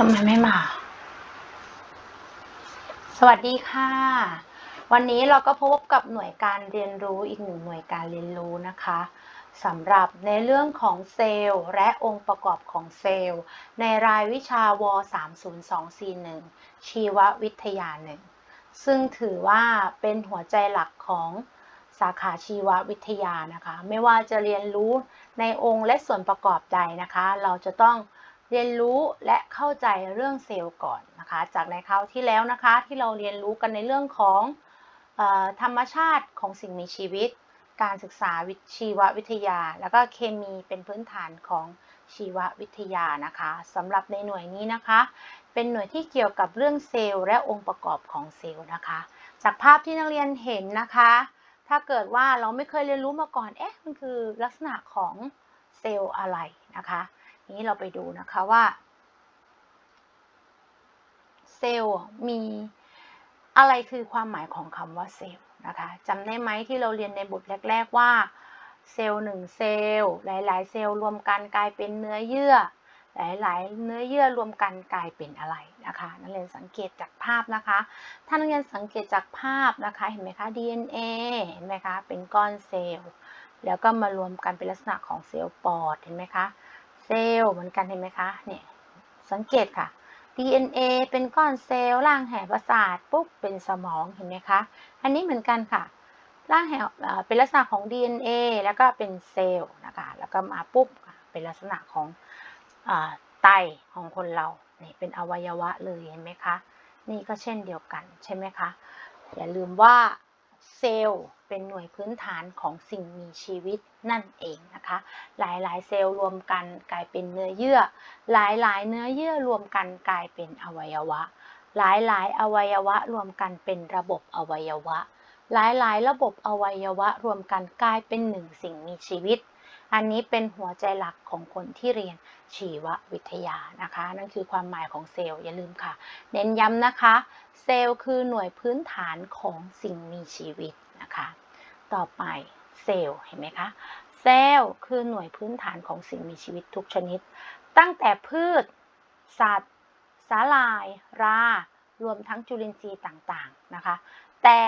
ทำไมไม่มา สวัสดีค่ะ วันนี้เราก็พบกับหน่วยการเรียนรู้อีกหนึ่งหน่วยการเรียนรู้นะคะสำหรับในเรื่องของเซลล์และองค์ประกอบของเซลล์ ในรายวิชาว30241 ชีววิทยาหนึ่งซึ่งถือว่าเป็นหัวใจหลักของสาขาชีววิทยานะคะ ไม่ว่าจะเรียนรู้ในองค์และส่วนประกอบใดนะคะ เราจะต้อง เรียนรู้และเข้าใจเรื่องเซลล์ก่อนนะคะ จากในคราวที่แล้วนะคะ ที่เราเรียนรู้กันในเรื่องของออธรรมชาติของสิ่งมีชีวิต การศึกษาวิชีววิทยา แล้วก็เคมีเป็นพื้นฐานของชีววิทยานะคะสำหรับในหน่วยนี้นะคะ เป็นหน่วยที่เกี่ยวกับเรื่องเซลล์และองค์ประกอบของเซลล์นะคะ จากภาพที่นักเรียนเห็นนะคะ ถ้าเกิดว่าเราไม่เคยเรียนรู้มาก่อนเอ๊ะมันคือลักษณะของเซลล์อะไรนะคะ นี้เราไปดูนะคะว่า เซลล์มีอะไรคือความหมายของคำว่าเซลล์นะคะจำได้ไหมที่เราเรียนในบทแรก ๆว่าเซลล์หนึ่งเซลล์หลาย ๆ เซลล์รวมกันกลายเป็นเนื้อเยื่อ หลาย ๆ เนื้อเยื่อรวมกันกลายเป็นอะไรนะคะนักเรียนสังเกตจากภาพนะคะ ถ้านักเรียนสังเกตจากภาพนะคะเห็นไหมคะ DNA เห็นไหมคะเป็นก้อนเซลล์แล้วก็มารวมกันเป็นลักษณะของเซลล์ปอดเห็นไหมคะ เซลล์เหมือนกันเห็นไหมคะเนี่ยสังเกตค่ะ DNA เป็นก้อนเซลล์ร่างแห่ประสาทปุ๊บเป็นสมองเห็นไหมคะอันนี้เหมือนกันค่ะร่างแห่เป็นลักษณะของ DNA แล้วก็เป็นเซลล์นะคะแล้วก็มาปุ๊บเป็นลักษณะของไตของคนเราเนี่เป็นอวัยวะเลยเห็นไหมคะ นี่ก็เช่นเดียวกันใช่ไหมคะ อย่าลืมว่า เซลล์เป็นหน่วยพื้นฐานของสิ่งมีชีวิตนั่นเองนะคะ หลายๆ เซลล์รวมกันกลายเป็นเนื้อเยื่อ หลายๆ เนื้อเยื่อรวมกันกลายเป็นอวัยวะ หลายๆ อวัยวะรวมกันเป็นระบบอวัยวะ หลายๆ ระบบอวัยวะรวมกันกลายเป็นหนึ่งสิ่งมีชีวิต อันนี้เป็นหัวใจหลักของคนที่เรียนชีววิทยานะคะ นั่นคือความหมายของเซลล์อย่าลืมค่ะ เน้นย้ำนะคะ เซลล์คือหน่วยพื้นฐานของสิ่งมีชีวิตนะคะ ต่อไปเซลล์เห็นไหมคะเซลล์คือหน่วยพื้นฐานของสิ่งมีชีวิตทุกชนิด ตั้งแต่พืช สัตว์ สาลาย รา รวมทั้งจุลินทรีย์ต่างๆนะคะ แต่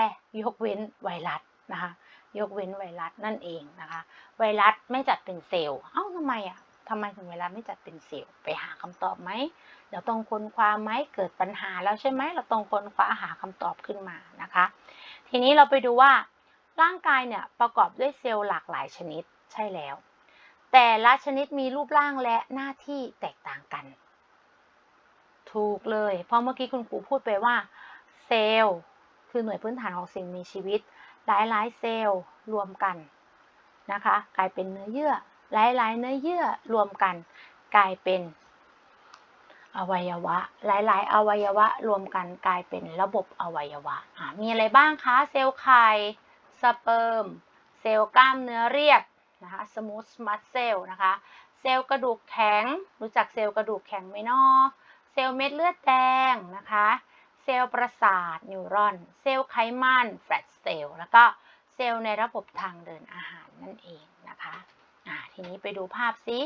ยกเว้นไวรัสนะคะ ยกเว้นไวรัสนั่นเองนะคะ ไวรัสไม่จัดเป็นเซลล์ เอ้าทำไมอะทำไมถึงไวรัสไม่จัดเป็นเซลล์ ไปหาคำตอบไหม เราต้องค้นคว้าไหม เกิดปัญหาแล้วใช่ไหม เราต้องค้นคว้าหาคำตอบขึ้นมานะคะ ทีนี้เราไปดูว่าร่างกายเนี่ยประกอบด้วยเซลล์หลากหลายชนิด ใช่แล้ว แต่ละชนิดมีรูปร่างและหน้าที่แตกต่างกัน ถูกเลย เพราะเมื่อกี้คุณครูพูดไปว่าเซลล์คือหน่วยพื้นฐานของสิ่งมีชีวิต หลายๆเซลล์รวมกันนะคะกลายเป็นเนื้อเยื่อ หลายๆ เนื้อเยื่อรวมกัน กลายเป็นอวัยวะ หลายๆ อวัยวะรวมกันกลายเป็นระบบอวัยวะมีอะไรบ้างคะเซลล์ไข่สเปิร์มเซลล์กล้ามเนื้อเรียบนะคะสมูทมัสเซลนะคะเซลล์กระดูกแข็ง รู้จักเซลล์กระดูกแข็งไหมนอเซลล์เม็ดเลือดแดงนะคะ เซลล์ประสาทนิวรอน เซลล์ไขมันแฟตเซลล์แล้วก็เซลล์ในระบบทางเดินอาหารนั่นเองนะคะอ่าทีนี้ไปดูภาพซิ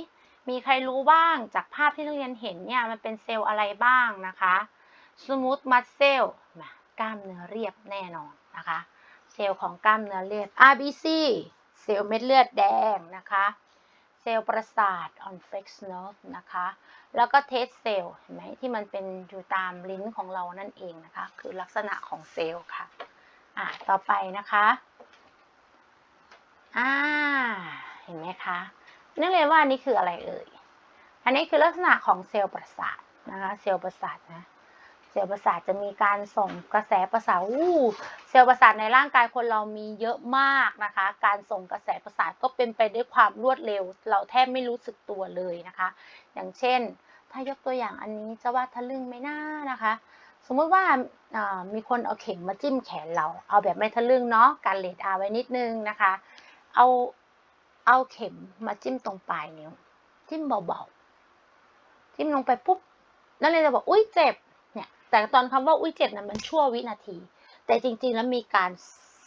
มีใครรู้บ้างจากภาพที่นักเรียนเห็นเนี่ยมันเป็นเซลล์อะไรบ้างนะคะสมูทมัสเซลกล้ามเนื้อเรียบแน่นอนนะคะ เซลล์ของกล้ามเนื้อเรียบ RBC เซลล์เม็ดเลือดแดงนะคะ เซลล์ประสาท on flex nerve นะคะ แล้วก็เทสเซลล์เห็นไหมที่มันเป็นอยู่ตามลิ้นของเรานั่นเองนะคะ คือลักษณะของเซลล์ค่ะอ่าต่อไปนะคะอ่าเห็นไหมคะนักเรียว่านนี้คืออะไรเอ่ย อันนี้คือลักษณะของเซลล์ประสาทนะคะ เซลล์ประสาทนะ ซลล์ประสาทจะมีการส่งกระแสประสาทอู้เซลล์ประสาทในร่างกายคนเรามีเยอะมากนะคะ การส่งกระแสประสาทก็เป็นไปด้วยความรวดเร็ว เราแทบไม่รู้สึกตัวเลยนะคะ อย่างเช่น ถ้ายกตัวอย่างอันนี้จะว่าทะลึ่งไหมน้านะคะ สมมติว่ามีคนเอาเข็มมาจิ้มแขนเรา เอาแบบไม่ทะลึ่งเนาะการเลดอาไว้นิดนึงนะคะ เอาเอาเข็มมาจิ้มตรงปลายนิ้วจิ้มเบาๆจิ้มลงไปปุ๊บนั่นเลยจะบอกอุ้ยเจ็บ แต่ตอนคำว่าอุ้ยเจ็บนั้นมันชั่ววินาที แต่จริงๆแล้วมีการ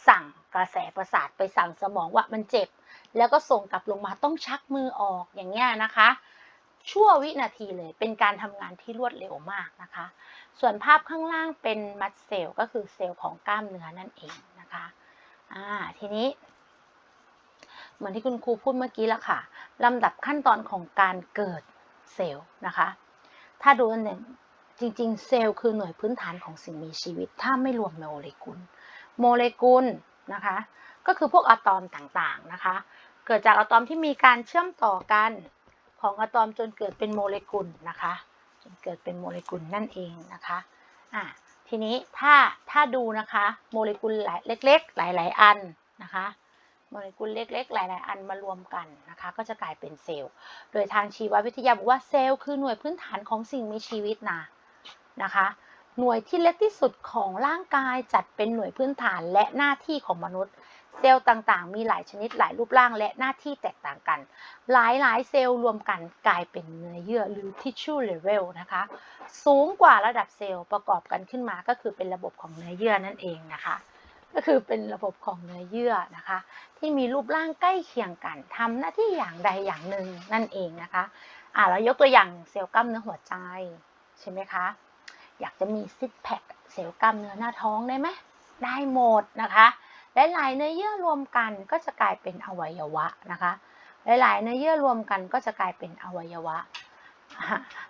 สั่งกระแสประสาทไปสั่งสมองว่ามันเจ็บ แล้วก็ส่งกลับลงมาต้องชักมือออกอย่างเงี้ยนะคะ ชั่ววินาทีเลยเป็นการทำงานที่รวดเร็วมากนะคะ ส่วนภาพข้างล่างเป็นมัดเซลล์ก็คือเซลล์ของกล้ามเนื้อนั่นเองนะคะอ่าทีนี้เหมือนที่คุณครูพูดเมื่อกี้ละค่ะลำดับขั้นตอนของการเกิดเซลล์นะคะ ถ้าดูอันหนึ่ง จริงๆ เซลล์คือหน่วยพื้นฐานของสิ่งมีชีวิต ถ้าไม่รวมโมเลกุล โมเลกุลนะคะ ก็คือพวกอะตอมต่างๆนะคะ เกิดจากอะตอมที่มีการเชื่อมต่อกันของอะตอมจนเกิดเป็นโมเลกุลนะคะ จนเกิดเป็นโมเลกุลนั่นเองนะคะอะทีนี้ถ้าถ้าดูนะคะโมเลกุลหลายเล็ก ๆ หลาย ๆ อันนะคะโมเลกุลเล็ก ๆ หลาย ๆ อันมารวมกันนะคะ ก็จะกลายเป็นเซลล์ โดยทางชีววิทยาบอกว่าเซลล์คือหน่วยพื้นฐานของสิ่งมีชีวิตนะ นะคะ หน่วยที่เล็กที่สุดของร่างกายจัดเป็นหน่วยพื้นฐานและหน้าที่ของมนุษย์ เซลล์ต่างๆ มีหลายชนิดหลายรูปร่างและหน้าที่แตกต่างกัน หลายๆ เซลล์รวมกันกลายเป็นเนื้อเยื่อหรือ tissue level นะคะ สูงกว่าระดับเซลล์ประกอบกันขึ้นมาก็คือเป็นระบบของเนื้อเยื่อนั่นเองนะคะก็คือเป็นระบบของเนื้อเยื่อนะคะ ที่มีรูปร่างใกล้เคียงกันทำหน้าที่อย่างใดอย่างหนึ่งนั่นเองนะคะอ่าเรายกตัวอย่างเซลล์กล้ามเนื้อหัวใจใช่ไหมคะ อยากจะมีซิกแพคเซลล์กล้ามเนื้อหน้าท้องได้ไหมได้หมดนะคะและหลายเนื้อเยื่อรวมกันก็จะกลายเป็นอวัยวะนะคะ หลายๆเนื้อเยื่อรวมกันก็จะกลายเป็นอวัยวะ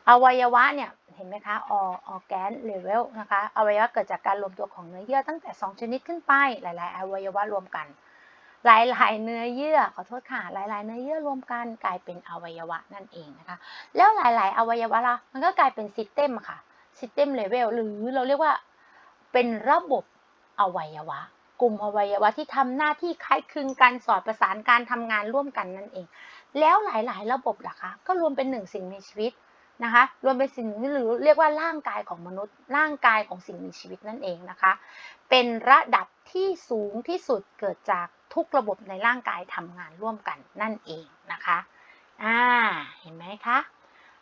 อวัยวะเนี่ยเห็นไหมคะออแกนเลเวลนะคะอวัยวะเกิดจากการรวมตัวของเนื้อเยื่อตั้งแต่ 2 ชนิดขึ้นไป หลายๆ อวัยวะรวมกัน หลายๆเนื้อเยื่อขอโทษค่ะหลายๆเนื้อเยื่อรวมกันกลายเป็นอวัยวะนั่นเองนะคะ แล้วหลาย ๆ อวัยวะละมันก็กลายเป็นซิสเต็มค่ะ ซิสเต็มเลเวลหรือเราเรียกว่าเป็นระบบอวัยวะ กลุ่มอวัยวะที่ทำหน้าที่คล้ายคลึงกันสอดประสานการทำงานร่วมกันนั่นเอง แล้วหลายๆ ระบบล่ะคะ ก็รวมเป็นหนึ่งสิ่งมีชีวิตนะคะรวมเป็นสิ่งหรือเรียกว่าร่างกายของมนุษย์ ร่างกายของสิ่งมีชีวิตนั่นเองนะคะ เป็นระดับที่สูงที่สุดเกิดจากทุกระบบในร่างกายทำงานร่วมกันนั่นเองนะคะอ่าเห็นไหมคะ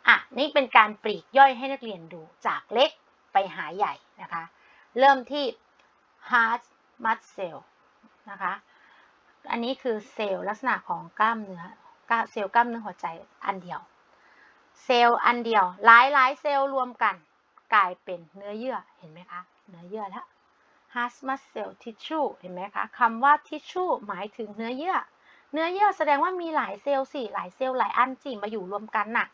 อะนี่เป็นการปลีกย่อยให้นักเรียนดูจากเล็กไปหาใหญ่นะคะ เริ่มที่ heart muscle นะคะ อันนี้คือเซลล์ลักษณะของกล้ามเนื้อเซลล์กล้ามเนื้อหัวใจอันเดียว เซลล์อันเดียว หลายหลายเซลล์รวมกัน กลายเป็นเนื้อเยื่อเห็นไหมคะ เนื้อเยื่อแล้ว heart muscle tissue เห็นไหมคะคำว่า tissue หมายถึงเนื้อเยื่อ เนื้อเยื่อแสดงว่ามีหลายเซลล์สิหลายเซลล์หลายอันสิมาอยู่รวมกันน่ะ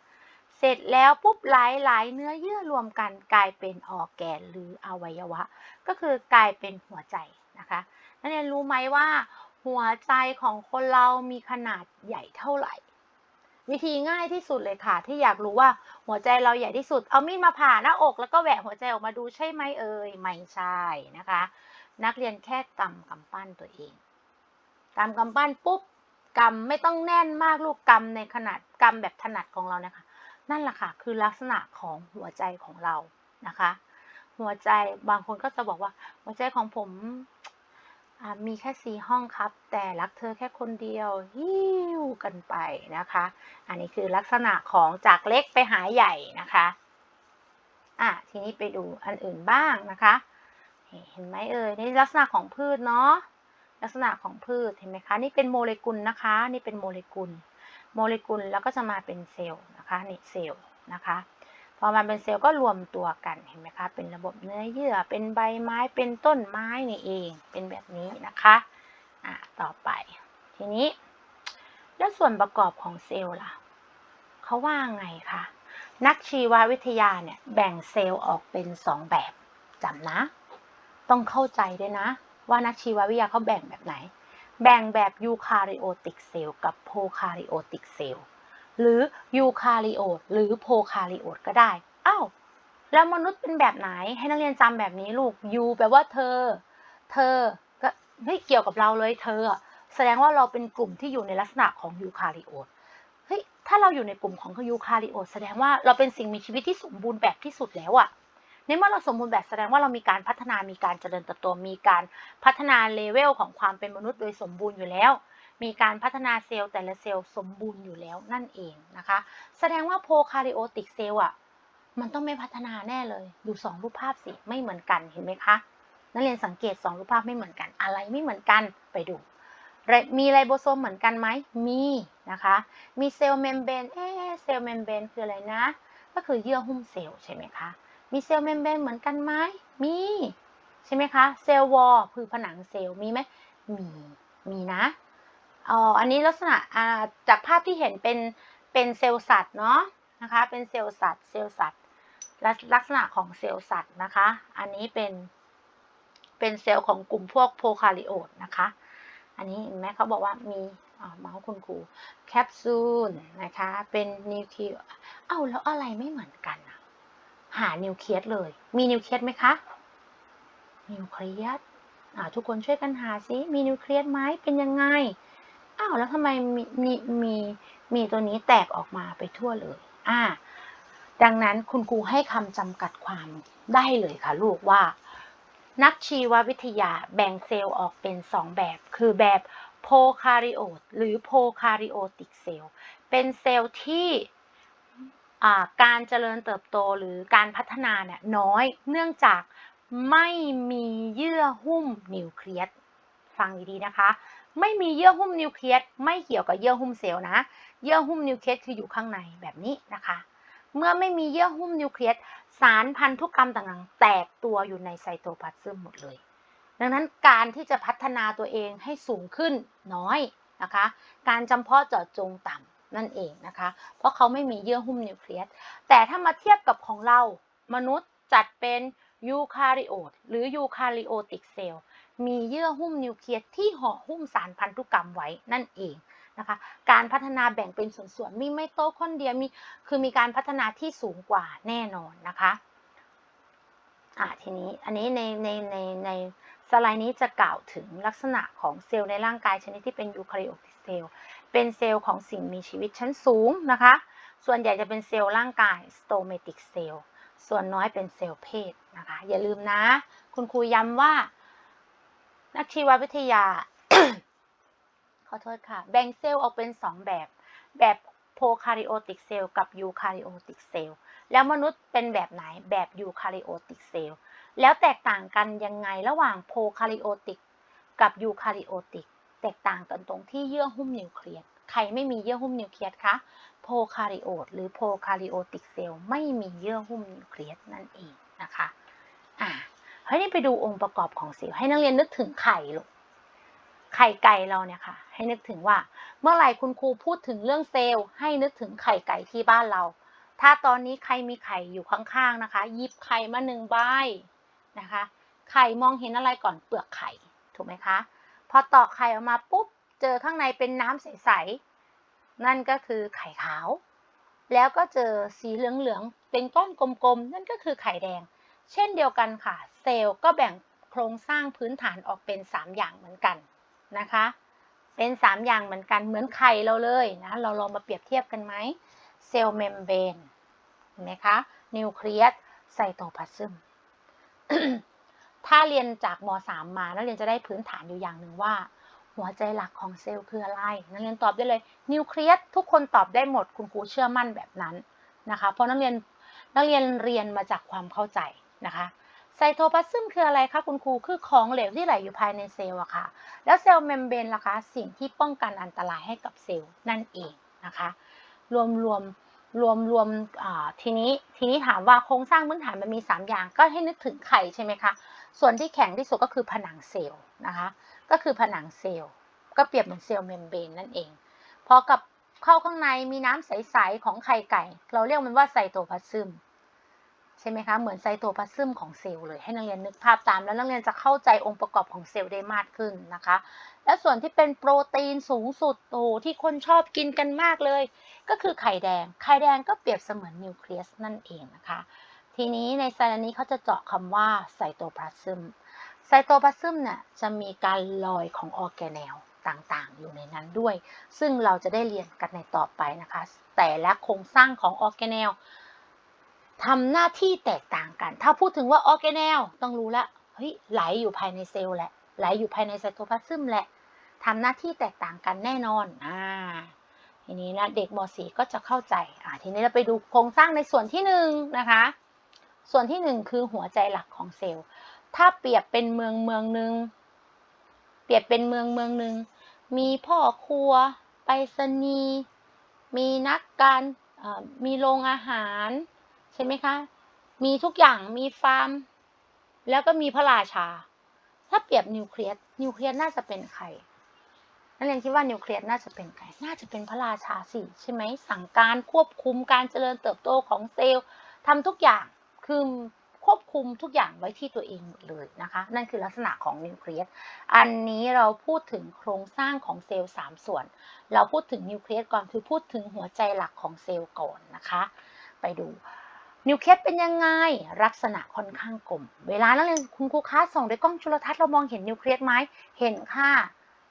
เสร็จแล้วปุ๊บหลายหลายเนื้อเยื่อรวมกันกลายเป็นออแกนหรืออวัยวะ ก็คือกลายเป็นหัวใจนะคะนักเรียนรู้ไหมว่า หัวใจของคนเรามีขนาดใหญ่เท่าไหร่ วิธีง่ายที่สุดเลยค่ะ ที่อยากรู้ว่าหัวใจเราใหญ่ที่สุด เอามีดมาผ่าหน้าอก แล้วก็แหวกหัวใจออกมาดูใช่ไหมเอ่ยไม่ใช่นะคะ นักเรียนแค่กำกำปั้นตัวเองกำกำปั้นปุ๊บกำไม่ต้องแน่นมากลูกกำในขนาดกำแบบถนัดของเรานะคะ นั่นแหละค่ะคือลักษณะของหัวใจของเรานะคะ หัวใจบางคนก็จะบอกว่า หัวใจของผมมีแค่สี่ห้องครับ แต่รักเธอแค่คนเดียวฮิ้วกันไปนะคะ อันนี้คือลักษณะของจากเล็กไปหาใหญ่นะคะอะทีนี้ไปดูอันอื่นบ้างนะคะ เห็นไหมเอ่ยนี่ลักษณะของพืชเนาะลักษณะของพืชเห็นไหมคะ นี่เป็นโมเลกุลนะคะ นี่เป็นโมเลกุล โมเลกุลแล้วก็จะมาเป็นเซลล์ นะคะนี่เซลล์นะคะ พอมาเป็นเซลล์ก็รวมตัวกันเห็นไหมคะเป็นระบบเนื้อเยื่อเป็นใบไม้เป็นต้นไม้นี่เองเป็นแบบนี้นะคะอะต่อไป ทีนี้ แล้วส่วนประกอบของเซลล์ล่ะเขาว่าไงคะนักชีววิทยาเนี่ยแบ่งเซลล์ออกเป็นสองแบบจำนะ ต้องเข้าใจด้วยนะ ว่านักชีววิทยาเขาแบ่งแบบไหน แบ่งแบบยูคาริโอติกเซลล์กับโพคาริโอติกเซลล์ หรือยูคาริโอตหรือโพคาริโอตก็ได้อ้าวแล้วมนุษย์เป็นแบบไหนให้นักเรียนจำแบบนี้ลูกยูแปลว่าเธอ เธอก็เฮ้ยเกี่ยวกับเราเลยเธอ แสดงว่าเราเป็นกลุ่มที่อยู่ในลักษณะของยูคาริโอตเฮ้ยถ้าเราอยู่ในกลุ่มของยูคาริโอตแสดงว่าเราเป็นสิ่งมีชีวิตที่สมบูรณ์แบบที่สุดแล้วอะในเมื่อเราสมบูรณ์แบบแสดงว่าเรามีการพัฒนามีการเจริญเติบโตมีการพัฒนาเลเวลของความเป็นมนุษย์โดยสมบูรณ์อยู่แล้ว มีการพัฒนาเซลล์แต่ละเซลล์สมบูรณ์อยู่แล้วนั่นเองนะคะ แสดงว่าโพคาริโอติกเซลล์อะมันต้องไม่พัฒนาแน่เลย ดูสองรูปภาพสิ ไม่เหมือนกันเห็นไหมคะ นักเรียนสังเกตสองรูปภาพไม่เหมือนกัน อะไรไม่เหมือนกันไปดู มีไรโบโซมเหมือนกันไหม มีนะคะ มีเซลล์เมมเบรน เอ๊เซลล์เมมเบรนคืออะไรนะ ก็คือเยื่อหุ้มเซลล์ใช่ไหมคะ มีเซลล์เมมเบรนเหมือนกันไหม มี ใช่ไหมคะ เซลล์วอลคือผนังเซลล์ มีไหม มี มีนะ อ๋ออันนี้ลักษณะจากภาพที่เห็นเป็นเป็นเซลล์สัตว์เนาะนะคะ เป็นเซลล์สัตว์เซลล์สัตว์ลักษณะของเซลล์สัตว์นะคะ อันนี้เป็นเป็นเซลล์ของกลุ่มพวกโพคาริโอตนะคะ อันนี้เห็นไหมเขาบอกว่ามีเมาส์คุณครูแคปซูลนะคะ เป็นนิวเคลียสเอ้าแล้วอะไรไม่เหมือนกันอะหานิวเคลียสเลย มีนิวเคลียสไหมคะ นิวเคลียสทุกคนช่วยกันหาซิมีนิวเคลียสไหมเป็นยังไง อ้าวแล้วทำไมมีมีมีมีตัวนี้แตกออกมาไปทั่วเลย อ่า ดังนั้นคุณครูให้คำจำกัดความได้เลยค่ะลูกว่า นักชีววิทยาแบ่งเซลล์ออกเป็น 2 แบบ คือแบบโพคาริโอตหรือโพคาริโอติกเซลล์เป็นเซลล์ที่การเจริญเติบโตหรือการพัฒนาเนี่ยน้อยเนื่องจากไม่มีเยื่อหุ้มนิวเคลียสฟังดีๆนะคะ ไม่มีเยื่อหุ้มนิวเคลียสไม่เกี่ยวกับเยื่อหุ้มเซลล์นะ เยื่อหุ้มนิวเคลียสคืออยู่ข้างในแบบนี้นะคะ เมื่อไม่มีเยื่อหุ้มนิวเคลียสสารพันธุกรรมต่างๆ แตกตัวอยู่ในไซโตพลาสมหมดเลย ดังนั้นการที่จะพัฒนาตัวเองให้สูงขึ้นน้อยนะคะ การจำเพาะเจาะจงต่ำนั่นเองนะคะ เพราะเขาไม่มีเยื่อหุ้มนิวเคลียส แต่ถ้ามาเทียบกับของเรามนุษย์จัดเป็นยูคาริโอตหรือยูคาริโอติกเซลล์ มีเยื่อหุ้มนิวเคลียสที่ห่อหุ้มสารพันธุกรรมไว้นั่นเองนะคะ การพัฒนาแบ่งเป็นส่วนๆ มีไมโตคอนเดรียมีคือมีการพัฒนาที่สูงกว่าแน่นอนนะคะอ่าทีนี้อันนี้ในในในในสไลด์นี้จะกล่าวถึงลักษณะของเซลล์ในร่างกายชนิดที่เป็นยูคาริโอติเซลล์เป็นเซลล์ของสิ่งมีชีวิตชั้นสูงนะคะ ส่วนใหญ่จะเป็นเซลล์ร่างกายสโตเมติกเซลล์ส่วนน้อยเป็นเซลล์เพศนะคะ อย่าลืมนะ คุณครูย้ำว่า นักชีววิทยา ขอโทษค่ะ แบ่งเซลล์ออกเป็น 2 แบบ แบบโพคาริโอติกเซลล์กับยูคาริโอติกเซลล์แล้วมนุษย์เป็นแบบไหนแบบยูคาริโอติกเซลล์แล้วแตกต่างกันยังไงระหว่างโพคาริโอติกกับยูคาริโอติกแตกต่างกันตรงที่เยื่อหุ้มนิวเคลียสใครไม่มีเยื่อหุ้มนิวเคลียสคะโพคาริโอตหรือโพคาริโอติกเซลล์ไม่มีเยื่อหุ้มนิวเคลียสนั่นเองนะคะอ่า เฮ้นี่ไปดูองค์ประกอบของเซลให้นักเรียนนึกถึงไข่ลูกไข่ไก่เราเนี่ยค่ะ ให้นึกถึงว่า เมื่อไหร่คุณครูพูดถึงเรื่องเซลล์ ให้นึกถึงไข่ไก่ที่บ้านเรา ถ้าตอนนี้ใครมีไข่อยู่ข้างๆนะคะหยิบไข่มาหนึ่งใบนะคะ ไข่มองเห็นอะไรก่อนเปลือกไข่ถูกไหมคะ พอตอกไข่ออกมาปุ๊บเจอข้างในเป็นน้ำใสๆนั่นก็คือไข่ขาว แล้วก็เจอสีเหลืองๆเป็นก้อนกลมๆนั่นก็คือไข่แดง เช่นเดียวกันค่ะ เซลล์ก็แบ่งโครงสร้างพื้นฐานออกเป็น 3 อย่างเหมือนกันนะคะ เป็น 3 อย่างเหมือนกันเหมือนไข่เราเลยนะ เราลองมาเปรียบเทียบกันไหมเซลล์เมมเบรนเห็นไหมคะ นิวเคลียสไซโตพลาซึมถ้าเรียนจากม .3 มานักเรียนจะได้พื้นฐานอยู่อย่างหนึ่งว่า หัวใจหลักของเซลล์คืออะไร นักเรียนตอบได้เลย นิวเคลียสทุกคนตอบได้หมดคุณครูเชื่อมั่นแบบนั้นนะคะ เพราะนักเรียนนักเรียนเรียนมาจากความเข้าใจนะคะ ไซโทพลาซึมคืออะไรคะคุณครู คือของเหลวที่ไหลอยู่ภายในเซลล์อะค่ะ แล้วเซลล์เมมเบรนล่ะคะ สิ่งที่ป้องกันอันตรายให้กับเซลล์นั่นเองนะคะ รวมรวมรวมรวมทีนี้ทีนี้ถามว่าโครงสร้างพื้นฐานมันมี 3 อย่าง ก็ให้นึกถึงไข่ใช่ไหมคะ ส่วนที่แข็งที่สุดก็คือผนังเซลล์นะคะ ก็คือผนังเซลล์ ก็เปรียบเหมือนเซลล์เมมเบรนนั่นเอง พอกับเข้าข้างในมีน้ำใส ๆ ของไข่ไก่ เราเรียกมันว่าไซโตพลาซึม ใช่ไหมคะ เหมือนไซโตพลาซึมของเซลล์เลย ให้นักเรียนนึกภาพตาม แล้วนักเรียนจะเข้าใจองค์ประกอบของเซลล์ได้มากขึ้นนะคะ และส่วนที่เป็นโปรตีนสูงสุดโอ้ที่คนชอบกินกันมากเลย ก็คือไข่แดง ไข่แดงก็เปรียบเสมือนนิวเคลียสนั่นเองนะคะ ทีนี้ในไซน์นี้เขาจะเจาะคำว่าไซโตพลาซึม ไซโตพลาซึมเนี่ยจะมีการลอยของออร์แกเนลต่างๆ อยู่ในนั้นด้วย ซึ่งเราจะได้เรียนกันในต่อไปนะคะ แต่ละโครงสร้างของออร์แกเนล ทำหน้าที่แตกต่างกัน ถ้าพูดถึงว่าออร์แกเนลต้องรู้ละเฮ้ยไหลอยู่ภายในเซลล์แหละ ไหลอยู่ภายในไซโตพลาซึมแหละทำหน้าที่แตกต่างกันแน่นอนอ่าทีนี้นะเด็กม .4 ก็จะเข้าใจอ่าทีนี้เราไปดูโครงสร้างในส่วนที่หนึ่งนะคะ ส่วนที่หนึ่งคือหัวใจหลักของเซลล์ ถ้าเปรียบเป็นเมืองเมืองหนึ่งเปรียบเป็นเมืองเมืองหนึ่งมีพ่อครัว ไปรษณีย์มีนักการมีโรงอาหาร ใช่ไหมคะ มีทุกอย่างมีฟาร์ม แล้วก็มีพระราชา ถ้าเปรียบนิวเคลียสนิวเคลียสน่าจะเป็นใครนักเรียนคิดว่านิวเคลียสน่าจะเป็นใคร น่าจะเป็นพระราชาสิใช่ไหมสั่งการควบคุมการเจริญเติบโตของเซลล์ทำทุกอย่างคือควบคุมทุกอย่างไว้ที่ตัวเองหมดเลยนะคะ นั่นคือลักษณะของนิวเคลียส อันนี้เราพูดถึงโครงสร้างของเซลล์3ส่วน เราพูดถึงนิวเคลียสก่อนคือพูดถึงหัวใจหลักของเซลล์ก่อนนะคะ ไปดู นิวเคลียสเป็นยังไงลักษณะค่อนข้างกลม เวลานักเรียนคุณครูคะส่องด้วยกล้องจุลทรรศน์เรามองเห็นนิวเคลียสไหมเห็นค่ะ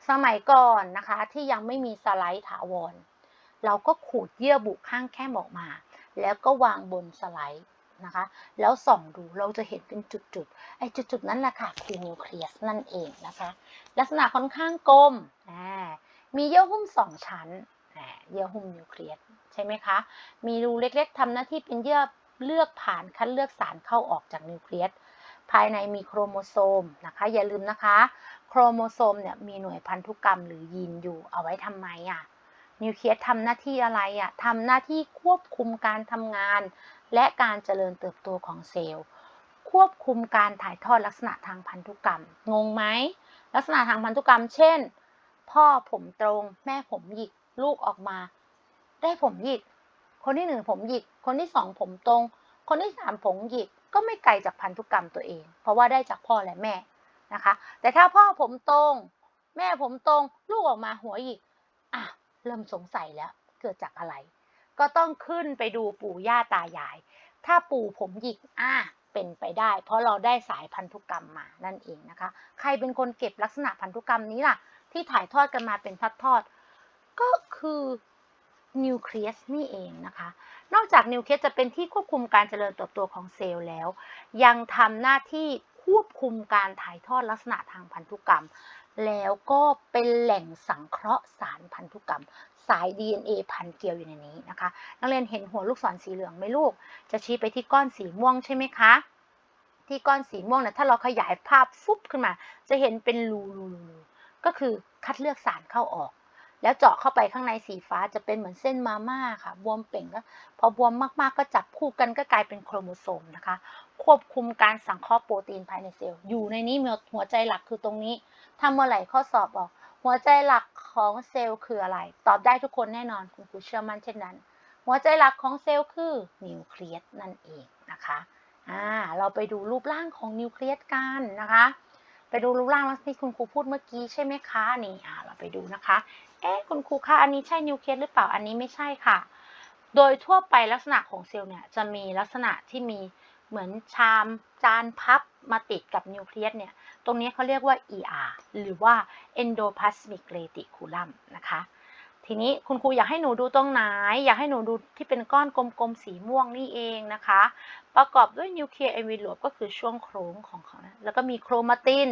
สมัยก่อนนะคะที่ยังไม่มีสไลด์ถาวร เราก็ขูดเยื่อบุข้างแค้มออกมา แล้วก็วางบนสไลด์นะคะ แล้วส่องดูเราจะเห็นเป็นจุดๆไอ้จุดๆนั้นแหละค่ะคือนิวเคลียสนั่นเองนะคะ ลักษณะค่อนข้างกลมมีเยื่อหุ้มสองชั้นเยื่อหุ้มนิวเคลียสใช่ไหมคะ มีรูเล็กๆทำหน้าที่เป็นเยื่อ เลือกผ่านคัดเลือกสารเข้าออกจากนิวเคลียสภายในมีโครโมโซมนะคะอย่าลืมนะคะ โครโมโซมเนี่ยมีหน่วยพันธุกรรมหรือยีนอยู่เอาไว้ทำไมอะนิวเคลียสทำหน้าที่อะไรอะทำหน้าที่ควบคุมการทำงาน และการเจริญเติบโตของเซลล์ ควบคุมการถ่ายทอดลักษณะทางพันธุกรรม งงไหมลักษณะทางพันธุกรรม เช่น พ่อผมตรง แม่ผมหยิกลูกออกมา ได้ผมหยิก คนที่หนึ่งผมหยิก คนที่สองผมตรง คนที่สามผมหยิกก็ไม่ไกลจากพันธุกรรมตัวเอง เพราะว่าได้จากพ่อและแม่นะคะ แต่ถ้าพ่อผมตรง แม่ผมตรง ลูกออกมาหัวหยิกอะเริ่มสงสัยแล้วเกิดจากอะไร ก็ต้องขึ้นไปดูปู่ย่าตายาย ถ้าปู่ผมหยิกอะเป็นไปได้ เพราะเราได้สายพันธุกรรมมานั่นเองนะคะ ใครเป็นคนเก็บลักษณะพันธุกรรมนี้ล่ะ ที่ถ่ายทอดกันมาเป็นทอดทอด ก็คือ นิวเคลียสนี่เองนะคะ นอกจากนิวเคลียสจะเป็นที่ควบคุมการเจริญเติบโตของเซลล์แล้ว ยังทำหน้าที่ควบคุมการถ่ายทอดลักษณะทางพันธุกรรม แล้วก็เป็นแหล่งสังเคราะห์สารพันธุกรรม สาย DNA พันเกลียวอยู่ในนี้นะคะ นักเรียนเห็นหัวลูกศรสีเหลืองไหมลูก จะชี้ไปที่ก้อนสีม่วงใช่ไหมคะ ที่ก้อนสีม่วงนะถ้าเราขยายภาพฟุบขึ้นมา จะเห็นเป็นรูรูรูก็คือคัดเลือกสารเข้าออก แล้วเจาะเข้าไปข้างในสีฟ้าจะเป็นเหมือนเส้นมาม่าค่ะ บวมเป่งก็พอบวมมากๆก็จับคู่กันก็กลายเป็นโครโมโซมนะคะ ควบคุมการสังเคราะห์โปรตีนภายในเซลล์ อยู่ในนี้หัวใจหลักคือตรงนี้ถ้าเมื่อไหร่ข้อสอบออก หัวใจหลักของเซลล์คืออะไร ตอบได้ทุกคนแน่นอนคุณครูเชื่อมั่นเช่นนั้น หัวใจหลักของเซลล์คือนิวเคลียสนั่นเองนะคะอ่าเราไปดูรูปร่างของนิวเคลียสกันนะคะ ไปดูรูปร่างแล้วที่คุณครูพูดเมื่อกี้ใช่ไหมคะนี่อ่าเราไปดูนะคะ เอ๊ะคุณครูคะอันนี้ใช่นิวเคลียสหรือเปล่าอันนี้ไม่ใช่ค่ะ โดยทั่วไปลักษณะของเซลล์เนี่ยจะมีลักษณะที่มีเหมือนชามจานพับมาติดกับนิวเคลียสเนี่ย ตรงนี้เขาเรียกว่า ER หรือว่า endoplasmic reticulum นะคะ ทีนี้คุณครูอยากให้หนูดูตรงไหน อยากให้หนูดูที่เป็นก้อนกลมๆ สีม่วงนี่เองนะคะ ประกอบด้วยนิวเคลียร์เอวิโลปก็คือช่วงโค้งของเขานะแล้วก็มีโครมาติน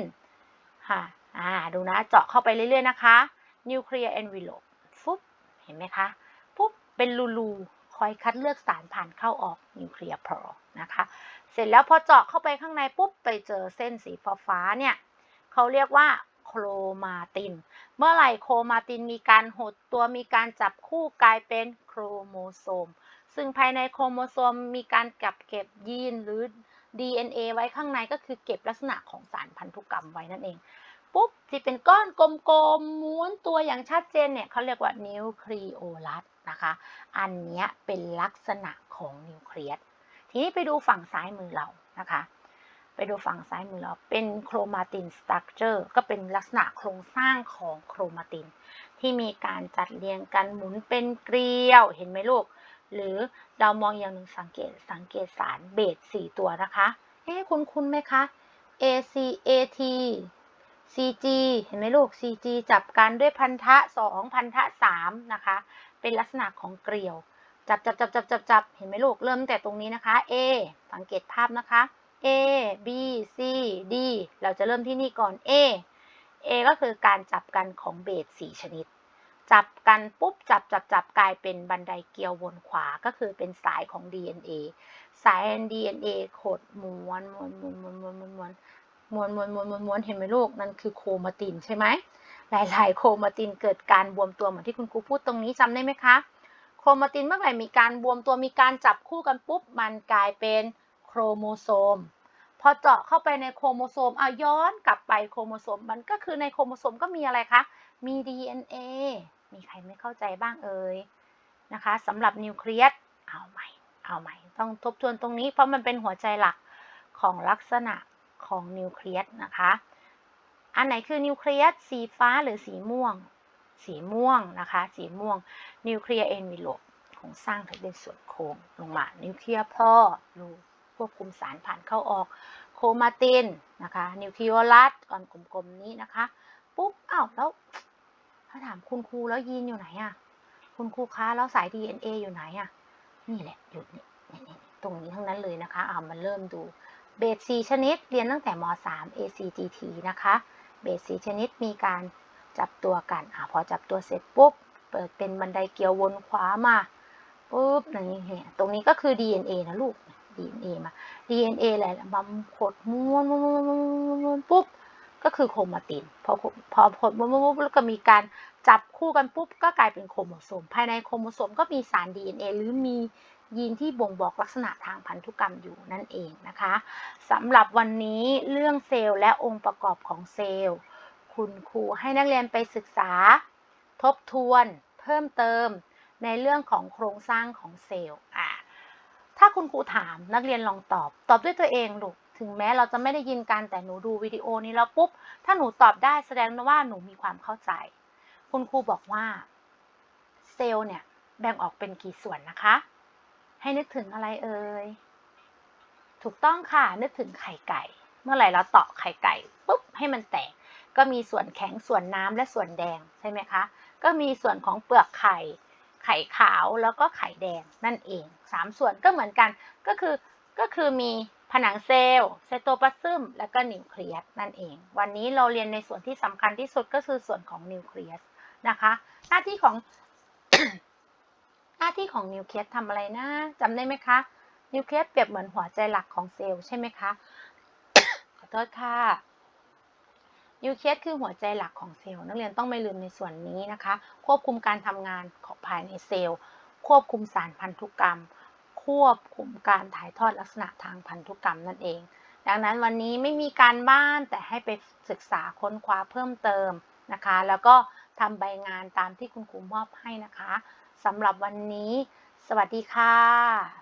ค่ะอ่าดูนะเจาะเข้าไปเรื่อยๆนะคะนิวเคลียร์เอวิโลปฟุบเห็นไหมคะปุ๊บเป็นรูๆคอยคัดเลือกสารผ่านเข้าออกนิวเคลียร์พอนะคะ เสร็จแล้วพอเจาะเข้าไปข้างในปุ๊บไปเจอเส้นสีฟ้าเนี่ยเขาเรียกว่า โครมาติน เมื่อไหร่โครมาตินมีการหดตัวมีการจับคู่กลายเป็นโครโมโซม ซึ่งภายในโครโมโซมมีการกักเก็บยีนหรือ DNA ไว้ข้างในก็คือเก็บลักษณะของสารพันธุกรรมไว้นั่นเองปุ๊บที่เป็นก้อนกลมๆม้วนตัวอย่างชัดเจนเนี่ยเขาเรียกว่านิวคลีโอลัสนะคะ อันนี้เป็นลักษณะของนิวเคลียสทีนี้ไปดูฝั่งซ้ายมือเรานะคะ ไปดูฝั่งซ้ายมือเราเป็นโครมาตินสตรัคเจอร์ก็เป็นลักษณะโครงสร้างของโครมาติน ที่มีการจัดเรียงกันหมุนเป็นเกลียวเห็นไหมลูก หรือเรามองอย่างหนึ่งสังเกตสังเกตสารเบสสี่ตัวนะคะเอ๊ะคุณคุณไหมคะ AC AT CG เห็นไหมลูก CG จับกันด้วยพันธะ2พันธะ3นะคะ เป็นลักษณะของเกลียว จับจับจับจับจับจับเห็นไหมลูก เริ่มตั้งแต่ตรงนี้นะคะ A สังเกตภาพนะคะ A B C D เราจะเริ่มที่นี่ก่อน A A ก็คือการจับกันของเบสสี่ชนิด จับกันปุ๊บจับจับจับกลายเป็นบันไดเกลียววนขวาก็คือเป็นสายของ DNA สาย DNA ขดม้วนม้วนม้วนม้วนม้วนม้วนม้วนม้วนม้วนม้วนม้วนม้วนเห็นไหมลูกนั่นคือโครมาตินใช่ไหมหลาย ๆ โครมาตินเกิดการบวมตัวเหมือนที่คุณครูพูดตรงนี้จำได้ไหมคะ โครมาตินเมื่อไหร่มีการบวมตัวมีการจับคู่กันปุ๊บมันกลายเป็น โครโมโซม พอเจาะเข้าไปในโครโมโซมเอาย้อนกลับไปโครโมโซม มันก็คือในโครโมโซมก็มีอะไรคะ มี DNA มีใครไม่เข้าใจบ้างเอ่ยนะคะสำหรับนิวเคลียสเอาใหม่ เอาใหม่ ต้องทบทวนตรงนี้เพราะมันเป็นหัวใจหลักของลักษณะของนิวเคลียสนะคะ อันไหนคือนิวเคลียสสีฟ้าหรือสีม่วง สีม่วงนะคะ สีม่วงนิวเคลียร์เอนวิโลโครงสร้างถึงเป็นส่วนโค้งลงมานิวเคลียร์พ่อรูก ควบคุมสารผ่านเข้าออกโครมาตินนะคะนิวเคลียรัสก่อนกลมๆนี้นะคะ ปุ๊บอ้าวแล้วถ้าถามคุณครูแล้วยีนอยู่ไหนอะคุณครูคะแล้วสาย DNA อยู่ไหนอะนี่แหละอยู่นี่ตรงนี้ทั้งนั้นเลยนะคะอ่ามันเริ่มดูเบสสีชนิดเรียนตั้งแต่ม .3 ACGT นะคะเบสสีชนิดมีการจับตัวกันอ่าพอจับตัวเสร็จปุ๊บเปิดเป็นบันไดเกี่ยววนขวามาปุ๊บนี่เนี่ยตรงนี้ก็คือ DNA นะลูก DNA มา DNA อะไรล่ะบัมขดม้วนม้วนม้วนม้วนปุ๊บก็คือโครโมาตินพอพอขดม้วนม้วนแล้วก็มีการจับคู่กันปุ๊บก็กลายเป็นโครโมโซม ภายในโครโมโซมก็มีสาร DNA หรือมียีนที่บ่งบอกลักษณะทางพันธุกรรมอยู่นั่นเองนะคะสำหรับวันนี้เรื่องเซลล์และองค์ประกอบของเซลล์ คุณครูให้นักเรียนไปศึกษา ทบทวน เพิ่มเติมในเรื่องของโครงสร้างของเซลล์อะ ถ้าคุณครูถามนักเรียนลองตอบ ตอบด้วยตัวเองลูกถึงแม้เราจะไม่ได้ยินกันแต่หนูดูวิดีโอนี้แล้วปุ๊บ ถ้าหนูตอบได้แสดงว่าหนูมีความเข้าใจ คุณครูบอกว่าเซลล์เนี่ยแบ่งออกเป็นกี่ส่วนนะคะ ให้นึกถึงอะไรเอ่ยถูกต้องค่ะนึกถึงไข่ไก่ เมื่อไหร่เราตาะไข่ไก่ปุ๊บให้มันแตก ก็มีส่วนแข็งส่วนน้ำและส่วนแดงใช่ไหมคะ ก็มีส่วนของเปลือกไข่ ไข่ขาวแล้วก็ไข่แดงนั่นเองสามส่วนก็เหมือนกันก็คือก็คือมีผนังเซลล์ไซโตพลาซึมและก็นิวเคลียสนั่นเอง วันนี้เราเรียนในส่วนที่สำคัญที่สุดก็คือส่วนของนิวเคลียสนะคะ หน้าที่ของ หน้าที่ของนิวเคลียสทำอะไรนะจำได้ไหมคะนิวเคลียสเปรียบเหมือนหัวใจหลักของเซลล์ใช่ไหมคะขอโทษค่ะ นิวเคียสคือหัวใจหลักของเซลล์นักเรียนต้องไม่ลืมในส่วนนี้นะคะ ควบคุมการทำงานของภายในเซลล์ ควบคุมสารพันธุกรรม ควบคุมการถ่ายทอดลักษณะทางพันธุกรรมนั่นเอง ดังนั้นวันนี้ไม่มีการบ้านแต่ให้ไปศึกษาค้นคว้าเพิ่มเติมนะคะ แล้วก็ทำใบงานตามที่คุณครูมอบให้นะคะสำหรับวันนี้ สวัสดีค่ะ